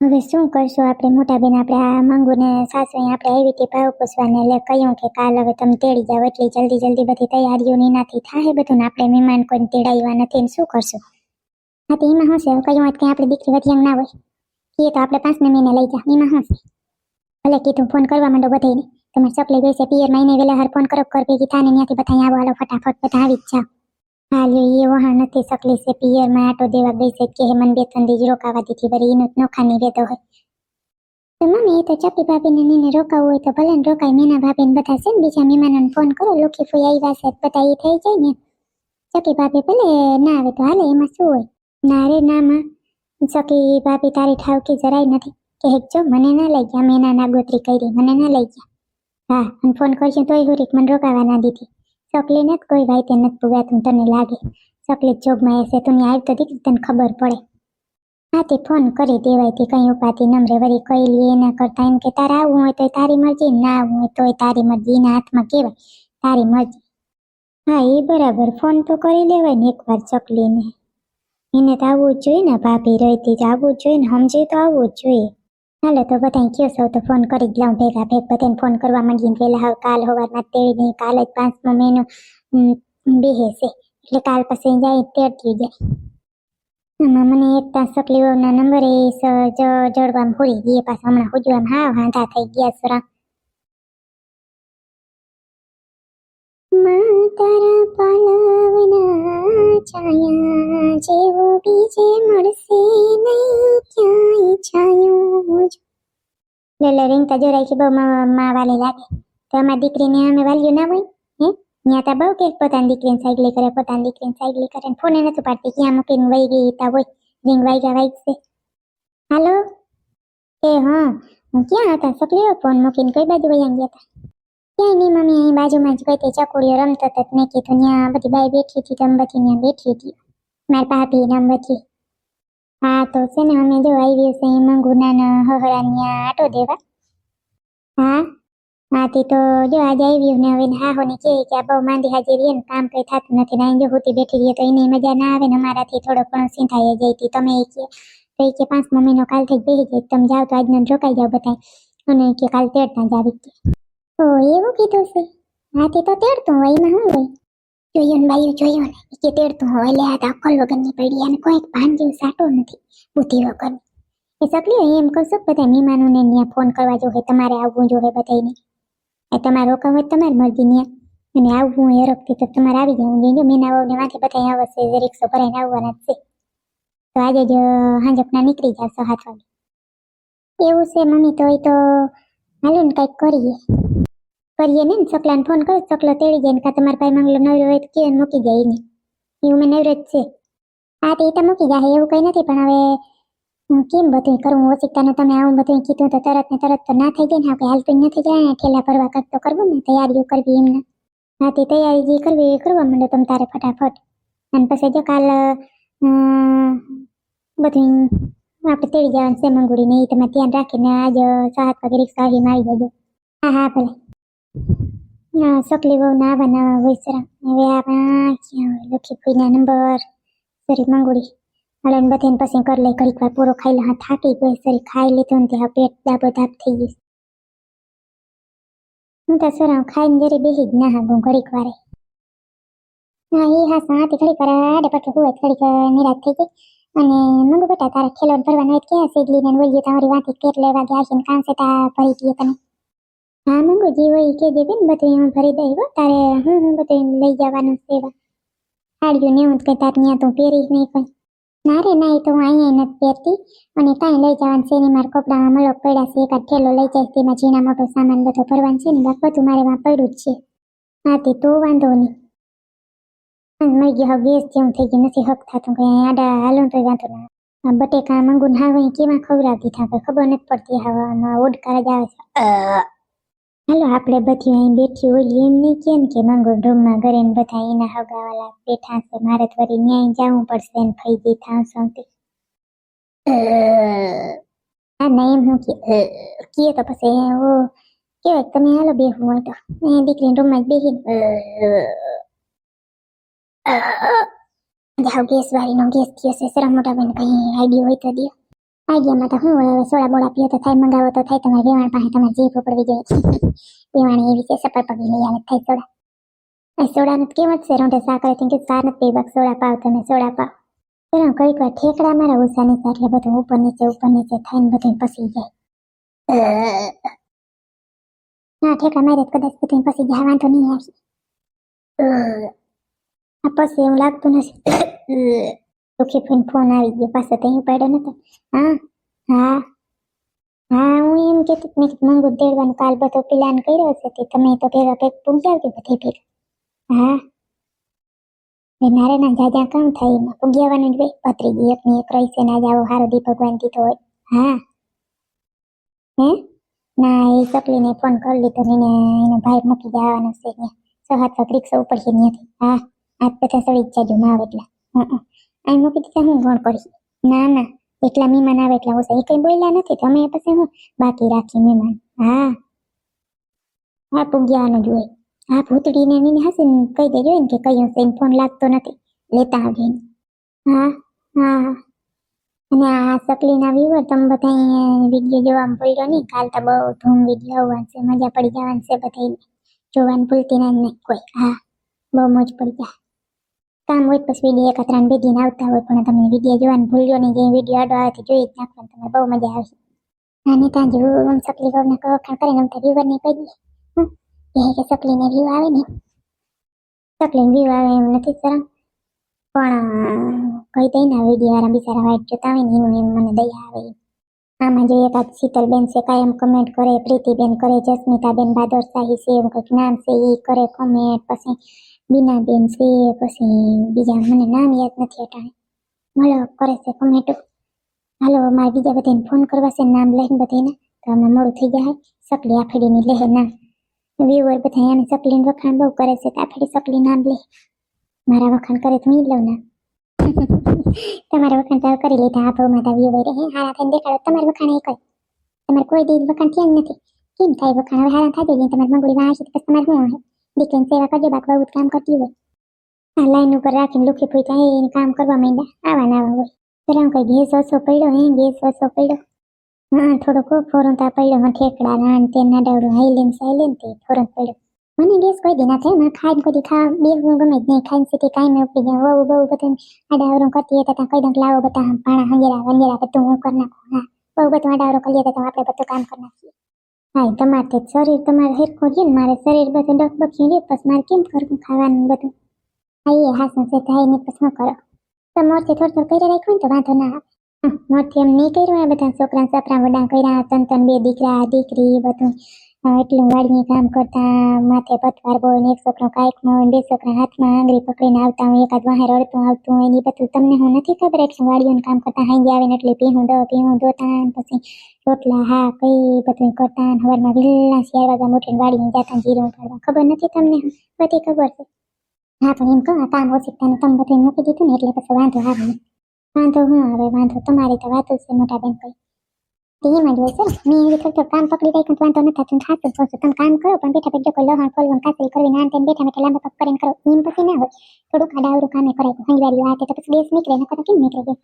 હવે શું કરશું? આપણે મોટા બેન આપણે આ મંગુને સાસુ આપણે આવી હતી ભાવ પૂછવાને એટલે કહ્યું કે કાલ હવે તમે તેડી જાઓ એટલી જલ્દી જલ્દી બધી તૈયારીઓ એનાથી થાય બધું ને આપણે મહેમાન કોઈને તેડાવ્યા નથી. ને શું કરશું? હા, તો એમાં શું છે? હવે કહ્યું હોત કે આપણી દીકરી વધિયાંગ ના હોય. એ તો આપણે પાંચમે મહિને લઈ જા એમાં શું છે? ભલે કીધું ફોન કરવા માંડો બધાને તમે ચકલી ગઈ છે પિયર મહિને વેલા હર ફોન કરો કર ભેગી થાને ત્યાંથી બધા આવો હાલો, ફટાફટ, બધા આવી જ જાઓ. હા લ્યો એ વહાણ નથી સકલી છે પિયરમાં આટો દેવા ગઈ છે કે મને બે ત્રણ દી જ રોકાવા દીધી વળી એનું જ નોખા નહીં રહેતો હોય તો મમ્મી એ તો ચપી ભાભીને નીને રોકાવું હોય તો ભલે ને રોકાય મેના ભાભીને બધા છે ને બીજા મહેમાનોને ફોન કરો લોકી ફૂઈ આવ્યા છે બધા એ થઈ જાય ને ચકી ભાભી ભલે ના આવે તો હાલે એમાં શું હોય ના રે ના માં ચકી ભાભી તારી ઠાવકી જરાય નથી કે હેક જો મને ના લઈ ગયા મેના નાગોત્રી કરી મને ના લઈ ગયા હા અને ફોન કરશું તોય હુરીક મને રોકાવા ના દીધી ચકલી ને કોઈ ભાઈ તે નથી પુગાતું તને લાગે. ચકલી જોગમાં એસે તું આવી તો દીકરી તને ખબર પડે. હા, તે ફોન કરી દેવાય તે કઈ ઉપાતી નમરે વળી કઈ લે એના કરતા એમ કે તારે આવવું હોય તો તારી મરજી, ના આવવું હોય તોય તારી મરજી, એના હાથમાં કહેવાય તારી મરજી. હા, એ બરાબર, ફોન તો કરી લેવાય ને એકવાર ચકલીને. એને તો આવવું જ જોઈએ ને, ભાભી રહેતી જ આવવું જ જોઈએ ને, સમજે તો આવવું જ જોઈએ. હાલો તો બધા કયો સૌ તો ફોન કરી જ લઉં ભેગા ભેગ બધાને ફોન કરવા માંડીને પેલા હવે કાલ સવારમાં તેડી દઈ કાલ જ પાંચમો મહિનો હમ, બેહે છે એટલે કાલ પછી જાય તેડતી જાય આમાં મને એક તાસ સકલીઓના નંબર એ સ- જ- જડવામાં ભૂલી ગઈ પાછા હમણાં હુજવામાં હા વાંધા થઈ ગયા સરા માં તારા પાલવના છાયા જેવો બીજે મળશે નહીં ક્યાંય છાયો લેલે રીંગતા જોરાય છે, બહુ માં વાલી લાગે. તો અમારી દીકરીને અમે વાલ્યું ના હોય, હે? ત્યાં તા બહુ કે પોતાની દીકરીને સાયકલી કરે, પોતાની દીકરીને સાયકલી કરે ફોન ફોને નથી પાડતી, ક્યાં મૂકીને વહી ગઈ તા હોય, રિંગ વાગ્યા વાગશે. હાલો? એ, હા, હું ક્યાં હતા? સકલીઓ ફોન મૂકીને કઈ બાજુ વયા ગયા હતા ક્યાંય નહીં, મમ્મી, અહીં બાજુમાં જ કઈ તે ચકોડીઓ રમતો હતો મેં કીધું ત્યાં બધી બાઈ બેઠી હતી તમે બધી ત્યાં બેઠી હતી. મારી ભાભી નામ બધી હા તો છે ને અમે જો આવી છે મંગુના હહરા ત્યાં આટો દેવા હા હા તે તો જો આજે આવ્યું ને હવે હા હો ને કે કે આ બહુ માંદી હાજરી રહે ને કામ કઈ થતું નથી ને અહીં જો હોતી બેઠી રહીએ તો એને મજા ના આવે ને અમારાથી થોડો ઘણો સિંધાઈ જાય તી તમે એ કે તો એ કે પાંચમો મહિનો કાલથી જ બેસી જાય તમે જાઓ તો આજનો જ રોકાઈ જાઓ બધા અને એ કે કાલ તેડતા જ આવી કે ઓ એવું કીધું છે હા તે તો તેડતું હોય એમાં શું હોય જોયું ને બાયું જોયું ને ઈ કે તેડતું હોય એટલે આ તો અક્કલ વગરની પડી અને કોઈ ભાન જેવું સાટો નથી બુદ્ધિ વગરની એ સકલી એમ કહું બધા મહેમાનોને ત્યાં ફોન કરવા જોઈએ તમારે આવવું જોવે બધાને એ તમારે રોકાવું હોય તમારી મરજી ત્યાં અને આવવું હોય અરબથી તો તમારે આવી જવું જોઈએ મેના વહુને વાંકે બધા આવશે રિક્ષો ભરાઈને આવવાના જ છે. તો આજે જ હાંજપના નીકળી જશો હાથ વાગે. એવું છે મમ્મી, તો એ તો હાલો ને કંઈક કરીએ. કરીએ ને સકલાને ફોન કરો, સકલો તેડી જાય ને કાં તમારા ભાઈ મંગલો નવરો હોય તો કે મૂકી જાય ને એવું મેં નવરો જ છે. હા, તે તો મૂકી જાય એવું કંઈ નથી, પણ હવે હું કેમ બધું કરવું ઓચિકતાને તમે આવું બધું કીધું તો તરત ને તરત તો ના થઈ જાય ને આપણે હાલતું નથી જાય ને ઠેલા ભરવા કંઈક તો કરવું ને, તૈયારીઓ કરવી એમને. હા, તે તૈયારી જે કરવી એ કરવા માંડો તમે તારે ફટાફટ. અને પછી જો કાલ બધું આપણે તેડી જવાનું છે મંગુડીને, એ તમે ધ્યાન રાખીને આજ સાત વાગે રિક્ષા આવી મારી જજો. હા હા, ભલે. સકલી બહુ નાવા હોય વૈસરા હવે આપણા લખી કોઈના નંબર સરી મંગુડી. હાલો ને બધાને પછી કરી લઈ ઘડીક વાર પૂરો ખાઈ લે. હા, થાકી ગઈ સરી ખાઈ લીધો ને ત્યાં પેટ દાબો દાબ થઈ ગયું હું તો સર ખાઈને જરી બેસી જ ના હાગું ઘડીક વારે. હા એ હા સાથી ઘડીક વાર આડે પટલે હોય ઘડીક નિરાશ થઈ ગઈ. અને મંગુ બેટા, તારે ખેલો ભરવાનો હોય ક્યાં સીડલી ને બોલીએ તમારી વાંચી કેટલે વાગે આવીને કામ છે તા ભરી દઈએ તને. હા મંગુ જી હોય કે દેવી ને બધું એમ ભરી દઈ તારે હું હું બધું લઈ જવાનું એવા. સાડીઓ ને કઈ તાર ત્યાં તું પહેરીશ નહીં કોઈ. ના રે ના એ તો અહીંયા નથી પહેરતી. અને કાંઈ લઈ જવાનું છે નહીં, મારા કપડામાં મળો પડ્યા છે, એકાદ ઠેલો લઈ જાય તેમાં ઝીણા મોટો સામાન બધો ભરવાનું છે ને, બાકી બધું મારે વાં પડ્યું જ છે. હા, તે તો વાંધો નહીં. મળી ગયો, હવે ગેસ જેવું થઈ ગયું, નથી હક થતું કે આડા હાલું તો વાંધો ના આ બટેકા, મંગુન હાવે કેવા ખવડાવતી થાય ખબર નથી પડતી, હવામાં ઓડકાર જ આવે છે. હાલો આપણે બધી અહીં બેઠી ઓલી એમ નહીં કેમ કે મંગુ રૂમમાં ઘરે ને બધા એના હગાવાલા બેઠા છે. મારે વળી ન્યાય જવું પડશે ને ફઈ ગઈ થાવ સૌથી હા ના એમ હું કે કીએ તો પછી ઓ કેવાય તમે હાલો બેહું હોય તો. એ દીકરી રૂમમાં જ બેહી જાઓ ગેસ વાળીનો ગેસ થયો છે. સરા મોટા બેન કઈ આઈડિયા હોય તો દે આઈડિયામાં તો હોય હવે સોડા બોડા પીઓ તો થાય, મંગાવો તો થાય, તમારે વેવાણ પાસે તમારે જીભ ઉપડવી જોઈએ વેવાણી એવી છે સપર પગી લઈ આવે, થાય સોડા. સોડાનું કેમ જ છે, રોંઢે સાકરે કે સાર નથી પીવા, સોડા પાવ, તમે સોડા પાવ. પેલો કંઈક વાર ઠેકડા મારા ઓછા નીચે એટલે બધું ઉપર નીચે ઉપર નીચે થઈને બધું પસી જાય. ના ઠેકડા મારે કદાચ બધું પસી જાય વાંધો નહીં આવી. આ પછી એવું લાગતું નથી. સુખી ફોન ફોન આવી ગયો પાછો તો અહીં પડ્યો નતો હા હા હા હું એમ કહેતી મેં મંગુ દેડવાનું કાલ બધો પ્લાન કર્યો છે તે તમે તો ભેગા ભેગ પૂગ્યા કે બધે ભેગા હા એ નારે ના જાજા કામ થાય એમાં પૂગ્યાવાનું બે પતરી ગઈ એક એક રહી છે ના જાવો હારો દી ભગવાન દીધો હોય હા હે ના એ ચકલીને ફોન કરી લીધો ને એનો ભાઈ મૂકી જવાનો છે ત્યાં સો હાથ રિક્ષા ઉપર છે ત્યાંથી હા આજ બધા સડી જ જાજો માં આવે એટલે હં અહીં મૂકી દીધા હું ગણ પડી. ના ના, એટલા મહેમાન આવે એટલા ઓછા. એ કંઈ બોલ્યા નથી. તમે પછી હું બાકી રાખી મહેમાન. હા. હા પૂગ્યાનું જોઈએ હા, ભૂતડીને એની હશે કહી દેજો ને કે કયું છે ફોન લાગતો નથી. લેતા આવજો હા હા. અને આ સકલીના વ્યુઅર તમે બધા વીડિયો જોવા ભૂલ્યો નહીં. કાલ તો બહુ ધૂમ વીડિયો આવવાનું છે. મજા પડી જવાની છે બધાને જોવાનું ભૂલતી ના નહીં કોઈ. હા, બહુ મોજ પડી જાય. કામ પછી એક ત્રણ બેદીને આવતા હોય, પણ તમે વીડિયો જોવાનું ભૂલ્યો નહીં, જે વીડિયો આડો આવે જોઈ જ નાખવાનું, તમને બહુ મજા આવશે અને ત્યાં જેવું આમ સકલી બહુ વખાણ કરે ને આમ વ્યૂવર નહીં કહી દઈએ. કે સકલીને વ્યૂ આવે ને સકલીને વ્યૂ આવે એમ નથી સરમ પણ કઈ દઈ ના વીડિયો વાળા બિચારા વાઈટ જોતા હોય ને, એનું એમ મને દયા આવે. આમાં જો એકાદ શીતલબેન છે કાયમ કમેન્ટ કરે, પ્રીતિબેન કરે, જસ્મિતાબેન બાદરશાહી છે એવું કંઈક નામ છે એ કરે કમેન્ટ પછી બીનાબેન છે, પછી બીજા, મને નામ યાદ નથી અટાણે. મળો કરે છે કમેન્ટો હાલો મારે બીજા બધાને ફોન કરવા છે, નામ લઈને બધાને તો અમે મોડું થઈ જાય સકલી આફડીની લે નામ. વ્યુઅર બધા એને સકલીને વખાણ બહુ કરે છે, તો આફડી સકલી નામ લે. મારા વખાણ કરે તો હું ય લઉં ના તમારા વખાણ તો કરી લીધા. આ ભાવમાં તો વહી રહે હારા થઈને દેખાડો. તમારે વખાણ એ કરે તમારે કોઈ દી વખાણ થયા જ નથી. કેમ થાય વખાણ? હવે હારા થાય જઈને તમારે મંગળી વાંચી તો પછી તમારે શું આવે દીકરીને સેવા કરજો બાકી બહુ કામ કરતી હોય. આ લાઈન ઉપર રાખીને લુખી ફૂઈ ત્યાં એને કામ કરવા માંડ્યા. આવા ના આવા હોય. પેલા હું કઈ ગેસ ઓછો પડ્યો હે? ગેસ ઓછો પડ્યો. હા, થોડોક ફોરંતા પડ્યો માં ઠેકડા ને તે ના હાઈલેન સાઈલેન તે ફોરન પડ્યો. મને ગેસ કોઈ દી ના થાય મને ખાઈને કોઈ ખા બે હું ગમે જ નહીં ખાઈને સીધી કાંઈ મેં ઉપડી જાય બહુ બહુ બધું આડાવરું કરતી હતા ત્યાં કઈ દંક લાવો બધા પાણા હંગેરા વંગેરા બધું હું કરી નાખું હા બહુ બધું આડાવરું કરીએ તો આપણે બધું કામ કરી નાખીએ હા તમારે શરીર તમારે હેરખું છે ને મારે શરીર બધું ડગબગ્યું છે પછી મારે કેમ કરવું ખાવાનું બધું હા એ હાસનું છે થાય ને પછી શું કરો તો મોરથી થોડું થોડું કરી રાખ્યું ને તો વાંધો ના આવે મોરથી એમ નહીં કર્યું બધા છોકરા સપરા વડા કર્યા તન તન બે દીકરા દીકરી બધું અ, એટલું વાડીએ કામ કરતા માથે પતવાર બોય ને એક છોકરો કાંઈકમાં હોય ને બે છોકરા હાથમાં આંગળી પકડીને આવતા હોય એકાદ વાહે રડતું આવતું હોય ને ઈ બધું તમને હું નથી ખબર એટલું વાડીઓનું કામ કરતા હાંજે આવે ને એટલે પીહું દો પીહું ધોતા ને પછી રોટલા હા કઈ બધું કરતા ને હવારમાં વહેલા ચાર વાગ્યા મોટીને વાડીએ જતા જીરું ઉપાડવા ખબર નથી તમને બધી ખબર છે હા પણ એમ કહો આ કામ ઓછી તમે તમે બધું મૂકી દીધું ને એટલે પછી વાંધો આવે નહીં વાંધો હું આવે વાંધો તમારી તો વાતો જ છે મોટા બેન કોઈ હોય છે ને. મેં એવી થોડું કામ પકડી રાખ્યું તો વાંધો નથી તું થાતું કહું તમે કામ કરો, પણ બેઠા બેઠા કોઈ લહણ ખોલવું કાસરી કરવી ના તેમ બેઠા બેઠા લાંબા પગ કરીને કરો, એમ પછી ના હોય. થોડુંક આડાવરું કામે કરાય સંગવારી વાત તો દેશ નીકળે, નકર કેમ નીકળે?